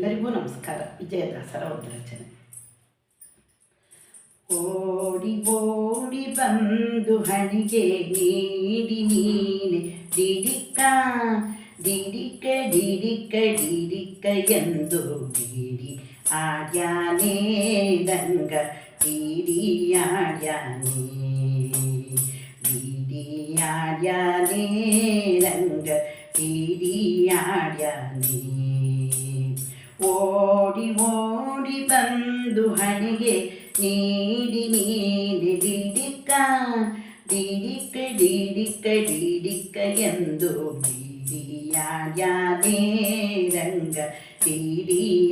ಎಲ್ಲರಿಗೂ ನಮಸ್ಕಾರ ವಿಜಯದಾಸರ ಒದ್ದರಚನೆ ಓಡಿ ಓಡಿ ಬಂದು ಹಣಿಗೆ ನೀಡಿ ನೀನೆ ಡಿಡಿಕ್ಕ ಡಿಡಿಕ್ಕ ಡಿಡಿಕ್ಕ ಡಿಡಿಕ್ಕ ಎಂದು ಡಿಡಿ ಆಡ್ಯಾನೇ ರಂಗ ಡಿಡಿಯಾಡ್ಯಾನೇ ಡಿಡಿಯಾಡ್ಯಾನೇ ರಂಗ ಡಿಡಿಯಾಡ್ಯಾನೇ ಓಡಿ ಓಡಿ ಬಂದು ಹಣೆಗೆ ನೀಡಿ ನೀಡಿ ಡಿಡಿಕ್ಕ ಡಿಡಿಕ್ಕ ಡಿಡಿಕ್ಕ ಡಿಡಿಕ್ಕ ಎಂದು ಡಿಡಿಯಾಡ್ಯಾನೇ ರಂಗ ಡಿಡಿಯಾಡ್ಯಾನೇ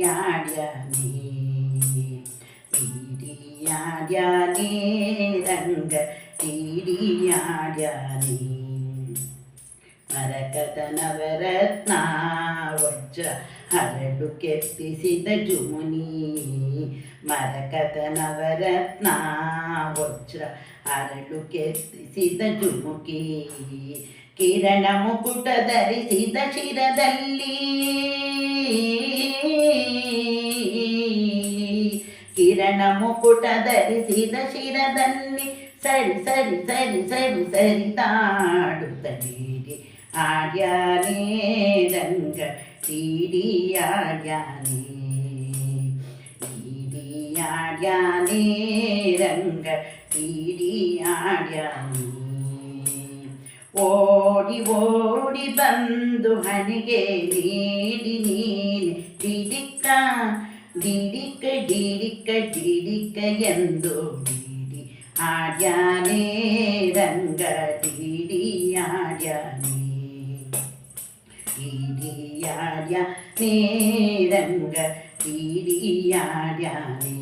ഡിയാഡ്യാനേ രംഗ ഡിയാഡ്യാനേ മരകഥനവരത്നാവച്ച ಹರಡು ಕೆತ್ತಿಸಿದ ಜುಮುನಿ ಮರಕತನವರತ್ನ ವಜ್ರ ಹರಡು ಕೆತ್ತಿಸಿದ ಜುಮುಕಿ ಕಿರಣ ಮುಕುಟ ಧರಿಸಿದ ಶಿರದಲ್ಲಿ ಕಿರಣ ಮುಕುಟ ಧರಿಸಿದ ಶಿರದಲ್ಲಿ ಸರಿ ಸರಿ ಸರಿ ಸರಿ ಸರಿ ತಾಡುತ್ತಡೀರಿ ಆಡ್ಯಾನೇ ರಂಗ ചീടിയാടിയാനേ രംഗ ഓടി ഓടി ബന്ധു ഹനികെ ഡിഡിക്ക ഡിഡിക്ക ഡിഡിക്ക ഡിഡിക്ക എന്തോ ഡിഡി ആടിയാനേ രംഗ നീരംഗ വീരിയാടാനേ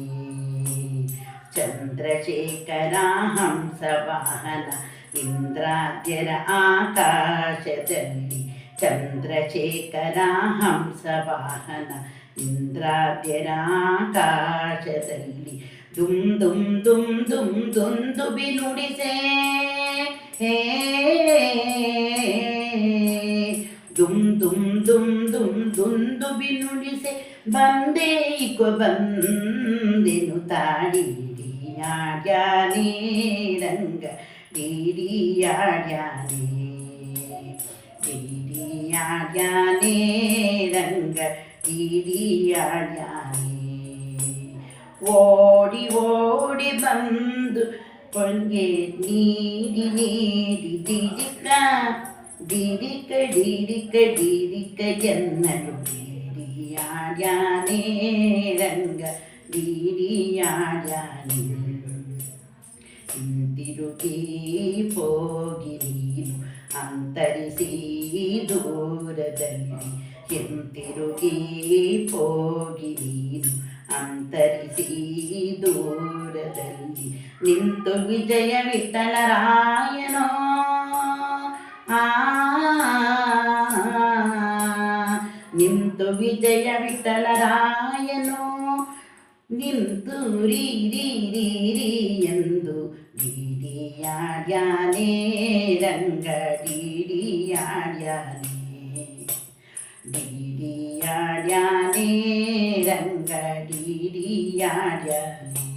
ചന്ദ്രശേഖരാഹംസവാഹന ഇന്ദ്രാദ്യര ആകാശദല്ലി ചന്ദ്രശേഖരാഹംസവാഹന ಇಂದ್ರಾದ್ಯರಾಕಾಶದಲ್ಲಿ ದುಂ ದುಂ ದುಂ ದುಂ ದುಂದುಬಿ ನುಡಿಸೆ ದುಂ ದುಂ ದುಂ ದುಂದುಬಿನುಡಿಸೆ ಬಂದೇ ಬಂದೆನು ತಾಡಿಡಿಯಾಡ್ಯಾನೇ ರಂಗ ಡಿಡಿಯಾಡ್ಯಾನೇ ಡಿಡಿಯಾಡ್ಯಾನೇ ರಂಗ ಡಿಡಿಯಾಡ್ಯಾನೇ ഓടി ഓടി വന്നു പൊങ്ങെ നീടി നീടി തിരിക്കാം ഡിരിക്ക ഡിരിക്ക ഡിരിക്ക എന്നരുളിയാടേ രംഗ ഡിരിയാടാനിൽ തിരുകി പോകിരീನು ಅಂತರಿಸಿ ದೂರದಲ್ಲಿ ಹಿಂತಿರುಗಿ ಹೋಗಿ ನೀನು ಅಂತರಿಸಿ ದೂರದಲ್ಲಿ ನಿಂತು ವಿಜಯ ವಿಠಲರಾಯ ವಿಠಲರಾಯನೋ ನಿಂತು ರೀ ರೀ ರೀ ರೀ ಎಂದು ಡಿಡಿಯಾಡ್ಯಾನೇ ರಂಗ ಡಿಡಿಯಾಡ್ಯಾನೇ ಡಿಡಿಯಾಡ್ಯಾನೇ ರಂಗ ಡಿಡಿಯಾಡ್ಯಾನೇ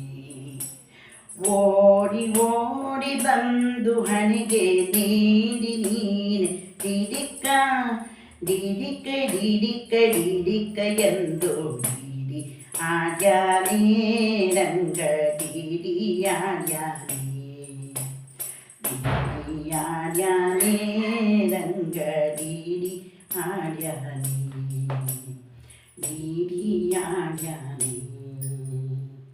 ಓಡಿ ಓಡಿ ಬಂದು ಹಣಿಗೆ ನೀಡಿ ನೀನೆ ಡಿಡಿ ഡിഡിക്ക ഡിഡിക്ക ഡിഡിക്ക എന്തോ ഡിഡി ആചാരീരങ്ക ഡിഡിയാചാരീരങ്ക ഡിഡി ആചാരീ ഡിഡിയാചാരീ